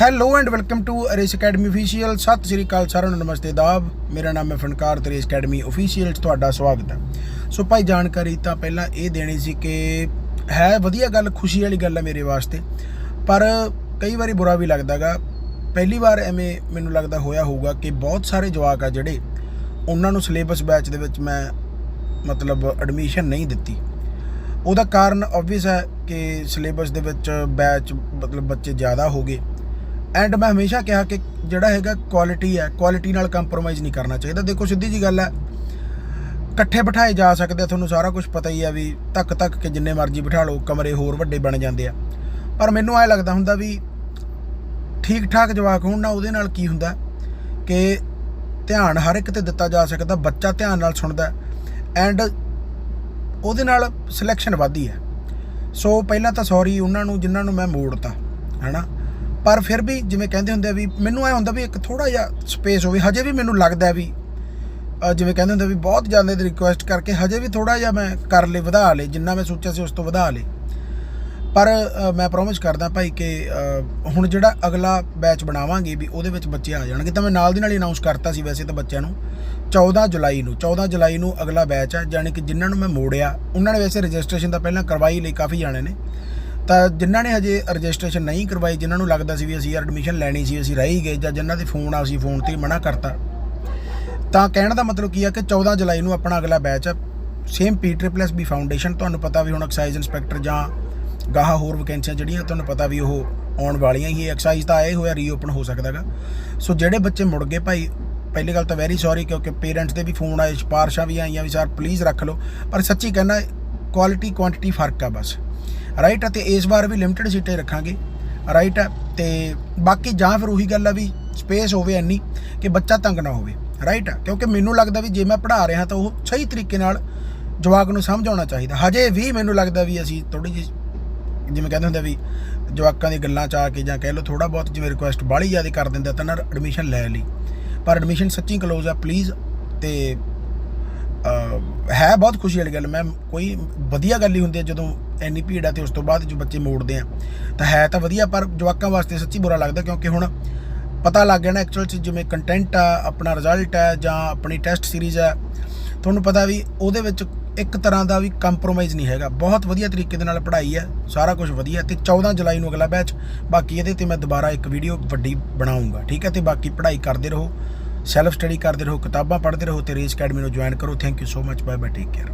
Hello and welcome to race academy official ਸਤਿ ਸ੍ਰੀ ਅਕਾਲ ਸਾਰਿਆਂ ਨੂੰ, ਨਮਸਤੇ ਦਾਬ ਮੇਰਾ ਨਾਮ ਹੈ ਫਨਕਾਰ ਤੇ ਰੇਸ ਅਕੈਡਮੀ ਅਫੀਸ਼ੀਅਲ 'ਚ ਤੁਹਾਡਾ ਸਵਾਗਤ ਹੈ। ਸੋ ਭਾਈ, ਜਾਣਕਾਰੀ ਤਾਂ ਪਹਿਲਾਂ ਇਹ ਦੇਣੀ ਸੀ ਕਿ ਹੈ ਵਧੀਆ ਗੱਲ, ਖੁਸ਼ੀ ਵਾਲੀ ਗੱਲ ਹੈ ਮੇਰੇ ਵਾਸਤੇ। ਪਰ ਕਈ ਵਾਰੀ ਬੁਰਾ ਵੀ ਲੱਗਦਾਗਾ ਪਹਿਲੀ ਵਾਰ ਐਵੇਂ ਮੈਨੂੰ ਲੱਗਦਾ ਹੋਇਆ ਹੋਊਗਾ ਕਿ ਬਹੁਤ ਸਾਰੇ ਜਵਾਕ ਆ ਜਿਹੜੇ ਉਹਨਾਂ ਨੂੰ ਸਿਲੇਬਸ ਬੈਚ ਦੇ ਵਿੱਚ ਮੈਂ ਮਤਲਬ ਐਡਮਿਸ਼ਨ ਨਹੀਂ ਦਿੱਤੀ। ਉਹਦਾ ਕਾਰਨ ਆਬਵੀਅਸ ਹੈ ਕਿ ਸਿਲੇਬਸ ਦੇ ਵਿੱਚ ਬੈਚ ਮਤਲਬ ਬੱਚੇ ਜ਼ਿਆਦਾ ਹੋ ਗਏ। ਐਂਡ ਮੈਂ ਹਮੇਸ਼ਾ ਕਿਹਾ ਕਿ ਜਿਹੜਾ ਹੈਗਾ ਕੁਆਲਿਟੀ ਹੈ ਕੁਆਲਿਟੀ ਨਾਲ ਕੰਪਰੋਮਾਈਜ਼ ਨਹੀਂ ਕਰਨਾ ਚਾਹੀਦਾ। ਦੇਖੋ, ਸਿੱਧੀ ਜੀ ਗੱਲ ਹੈ, ਇਕੱਠੇ ਬਿਠਾਏ ਜਾ ਸਕਦੇ ਆ, ਤੁਹਾਨੂੰ ਸਾਰਾ ਕੁਝ ਪਤਾ ਹੀ ਆ ਵੀ ਤੱਕ ਤੱਕ ਕਿ ਜਿੰਨੇ ਮਰਜ਼ੀ ਬਿਠਾ ਲਓ, ਕਮਰੇ ਹੋਰ ਵੱਡੇ ਬਣ ਜਾਂਦੇ ਆ। ਪਰ ਮੈਨੂੰ ਐ ਲੱਗਦਾ ਹੁੰਦਾ ਵੀ ਠੀਕ ਠਾਕ ਜਵਾਕ ਹੋਣ ਨਾਲ ਉਹਦੇ ਨਾਲ ਕੀ ਹੁੰਦਾ ਕਿ ਧਿਆਨ ਹਰ ਇੱਕ ਤੇ ਦਿੱਤਾ ਜਾ ਸਕਦਾ, ਬੱਚਾ ਧਿਆਨ ਨਾਲ ਸੁਣਦਾ। ਐਂਡ ਉਹਦੇ ਨਾਲ ਸਿਲੈਕਸ਼ਨ ਵੱਧਦੀ ਹੈ। ਸੋ ਪਹਿਲਾਂ ਤਾਂ ਸੌਰੀ ਉਹਨਾਂ ਨੂੰ, ਜਿਨ੍ਹਾਂ ਨੂੰ ਮੈਂ ਮੋੜਤਾ, ਹੈਨਾ? ਪਰ ਫਿਰ ਵੀ ਜਿਵੇਂ ਕਹਿੰਦੇ ਹੁੰਦੇ ਆ ਵੀ ਮੈਨੂੰ ਐ ਹੁੰਦਾ ਵੀ ਇੱਕ ਥੋੜਾ ਜਿਹਾ ਸਪੇਸ ਹੋਵੇ, ਹਜੇ ਵੀ ਮੈਨੂੰ ਲੱਗਦਾ ਵੀ ਜਿਵੇਂ ਕਹਿੰਦੇ ਹੁੰਦੇ ਵੀ ਬਹੁਤ ਜ਼ਿਆਦਾ ਦੀ ਰਿਕੁਐਸਟ ਕਰਕੇ ਹਜੇ ਵੀ ਥੋੜਾ ਜਿਹਾ ਮੈਂ ਕਰ ਲੇ, ਵਧਾ ਲੇ, ਜਿੰਨਾ ਮੈਂ ਸੋਚਿਆ ਸੀ ਉਸ ਤੋਂ ਵਧਾ ਲੇ। ਪਰ ਮੈਂ ਪ੍ਰੋਮਿਸ ਕਰਦਾ ਭਾਈ ਕਿ ਹੁਣ ਜਿਹੜਾ ਅਗਲਾ ਬੈਚ ਬਣਾਵਾਂਗੇ ਵੀ ਉਹਦੇ ਵਿੱਚ ਬੱਚੇ ਆ ਜਾਣਗੇ। ਤਾਂ ਮੈਂ ਨਾਲ ਦੀ ਨਾਲ ਹੀ ਅਨਾਉਂਸ ਕਰਤਾ ਸੀ ਵੈਸੇ ਤਾਂ ਬੱਚਿਆਂ ਨੂੰ। 14 ਜੁਲਾਈ ਨੂੰ 14 ਜੁਲਾਈ ਨੂੰ ਅਗਲਾ ਬੈਚ ਹੈ ਯਾਨੀ ਕਿ ਜਿਨ੍ਹਾਂ ਨੂੰ ਮੈਂ ਮੋੜਿਆ, ਉਹਨਾਂ ਨੇ ਵੈਸੇ ਰਜਿਸਟ੍ਰੇਸ਼ਨ ਤਾਂ ਪਹਿਲਾਂ ਕਰਵਾਈ ਲਈ ਕਾਫੀ ਜਾਣੇ ਨੇ। ਤਾਂ ਜਿਨ੍ਹਾਂ ਨੇ ਹਜੇ ਰਜਿਸਟ੍ਰੇਸ਼ਨ ਨਹੀਂ ਕਰਵਾਈ, ਜਿਨ੍ਹਾਂ ਨੂੰ ਲੱਗਦਾ ਸੀ ਵੀ ਅਸੀਂ ਐਡਮਿਸ਼ਨ ਲੈਣੀ ਸੀ, ਅਸੀਂ ਰਹਿ ਗਏ ਜਾਂ ਜਿਨ੍ਹਾਂ ਦੇ ਫੋਨ ਆ, ਅਸੀਂ ਫੋਨ ਤੇ ਹੀ ਮਨਾ ਕਰਤਾ। ਤਾਂ ਕਹਿਣ ਦਾ ਮਤਲਬ ਕੀ ਆ ਕਿ 14 ਜੁਲਾਈ ਨੂੰ ਆਪਣਾ ਅਗਲਾ ਬੈਚ ਆ। Same P triple B foundation ਤੁਹਾਨੂੰ ਪਤਾ ਵੀ ਹੁਣ ਐਕਸਾਈਜ਼ ਇਨਸਪੈਕਟਰ ਜਾਂ ਗਾਹਾਂ ਹੋਰ ਵੈਕੈਂਸੀਆਂ ਜਿਹੜੀਆਂ, ਤੁਹਾਨੂੰ ਪਤਾ ਵੀ ਉਹ ਆਉਣ ਵਾਲੀਆਂ ਹੀ ਐਕਸਾਈਜ਼ ਤਾਂ ਆਏ ਹੋਇਆ ਰੀਓਪਨ ਹੋ ਸਕਦਾਗਾ ਸੋ ਜਿਹੜੇ ਬੱਚੇ ਮੁੜ ਗਏ ਭਾਈ, ਪਹਿਲੀ ਗੱਲ ਤਾਂ ਵੈਰੀ ਸੌਰੀ ਕਿਉਂਕਿ ਪੇਰੈਂਟਸ ਦੇ ਵੀ ਫੋਨ ਆਏ, ਸਿਫਾਰਸ਼ਾਂ ਵੀ ਆਈਆਂ ਵੀ, ਸਰ ਪਲੀਜ਼ ਰੱਖ ਲਓ। ਪਰ ਸੱਚੀ ਕਹਿਣਾ ਕੁਆਲਿਟੀ ਕੁਆਂਟੀਟੀ ਫ਼ਰਕ ਆ ਬਸ। ਰਾਈਟ ਆ ਤੇ ਇਸ ਵਾਰ ਵੀ ਲਿਮਟਿਡ ਸੀਟਾਂ ਰੱਖਾਂਗੇ। ਰਾਈਟ ਆ ਤੇ ਬਾਕੀ ਜਾਂ ਫਿਰ ਉਹੀ ਗੱਲ ਆ ਵੀ ਸਪੇਸ ਹੋਵੇ ਇੰਨੀ ਕਿ ਬੱਚਾ ਤੰਗ ਨਾ ਹੋਵੇ। ਰਾਈਟ ਆ, ਕਿਉਂਕਿ ਮੈਨੂੰ ਲੱਗਦਾ ਵੀ ਜੇ ਮੈਂ ਪੜ੍ਹਾ ਰਿਹਾ ਤਾਂ ਉਹ ਸਹੀ ਤਰੀਕੇ ਨਾਲ ਜਵਾਕ ਨੂੰ ਸਮਝਾਉਣਾ ਚਾਹੀਦਾ। ਹਜੇ ਵੀ ਮੈਨੂੰ ਲੱਗਦਾ ਵੀ ਅਸੀਂ ਥੋੜੀ ਜਿਹੀ ਜਿਵੇਂ ਕਹਿੰਦੇ ਹੁੰਦੇ ਆ ਵੀ ਜਵਾਕਾਂ ਦੀ ਗੱਲਾਂ ਚ ਆ ਕੇ ਜਾਂ ਕਹਿ ਲਓ ਥੋੜਾ ਬਹੁਤ ਜਿਵੇਂ ਰਿਕੁਐਸਟ ਬਾਹਲੀ ਜ਼ਿਆਦਾ ਕਰ ਦਿੰਦਾ ਤਾਂ ਨਾ ਐਡਮਿਸ਼ਨ ਲੈ ਲਈ। ਪਰ ਐਡਮਿਸ਼ਨ ਸੱਚੀ ਕਲੋਜ਼ ਆ ਪਲੀਜ਼ ਤੇ ਹੈ ਬਹੁਤ ਖੁਸ਼ੀ ਵਾਲੀ ਗੱਲ। ਮੈਂ ਕੋਈ ਵਧੀਆ ਗੱਲ ਹੀ ਹੁੰਦੀ ਹੈ ਜਦੋਂ ਐਨੀ ਭੀੜ ਆ ਤੇ ਉਸ ਤੋਂ ਬਾਅਦ ਜੋ ਬੱਚੇ ਮੋੜਦੇ ਆ। ਤਾਂ ਹੈ ਤਾਂ ਵਧੀਆ, ਪਰ ਜਵਾਕਾਂ ਵਾਸਤੇ ਸੱਚੀ ਬੁਰਾ ਲੱਗਦਾ ਕਿਉਂਕਿ ਹੁਣ ਪਤਾ ਲੱਗ ਗਿਆ ਨਾ ਐਕਚੁਅਲ ਚ ਜਿਵੇਂ ਕੰਟੈਂਟ ਆ, ਆਪਣਾ ਰਿਜ਼ਲਟ ਹੈ ਜਾਂ ਆਪਣੀ ਟੈਸਟ ਸੀਰੀਜ਼ ਹੈ ਤੁਹਾਨੂੰ ਪਤਾ ਵੀ ਉਹਦੇ ਵਿੱਚ ਇੱਕ ਤਰ੍ਹਾਂ ਦਾ ਵੀ ਕੰਪਰੋਮਾਈਜ਼ ਨਹੀਂ ਹੈਗਾ। ਬਹੁਤ ਵਧੀਆ ਤਰੀਕੇ ਦੇ ਨਾਲ ਪੜ੍ਹਾਈ ਹੈ ਸਾਰਾ ਕੁਝ ਵਧੀਆ ਤੇ 14 ਜੁਲਾਈ ਨੂੰ ਅਗਲਾ ਬੈਚ ਬਾਕੀ ਇਹਦੇ ਤੇ ਮੈਂ ਦੁਬਾਰਾ ਇੱਕ ਵੀਡੀਓ ਵੱਡੀ ਬਣਾਉਂਗਾ ਠੀਕ ਹੈ? ਤੇ ਬਾਕੀ ਪੜ੍ਹਾਈ ਕਰਦੇ ਰਹੋ। ਸੈਲਫ ਸਟੱਡੀ ਕਰਦੇ ਰਹੋ, ਕਿਤਾਬਾਂ ਪੜ੍ਹਦੇ ਰਹੋ ਤੇ ਰੇਸ ਅਕੈਡਮੀ ਨੂੰ ਜੁਆਇਨ ਕਰੋ। Thank you so much bye bye take care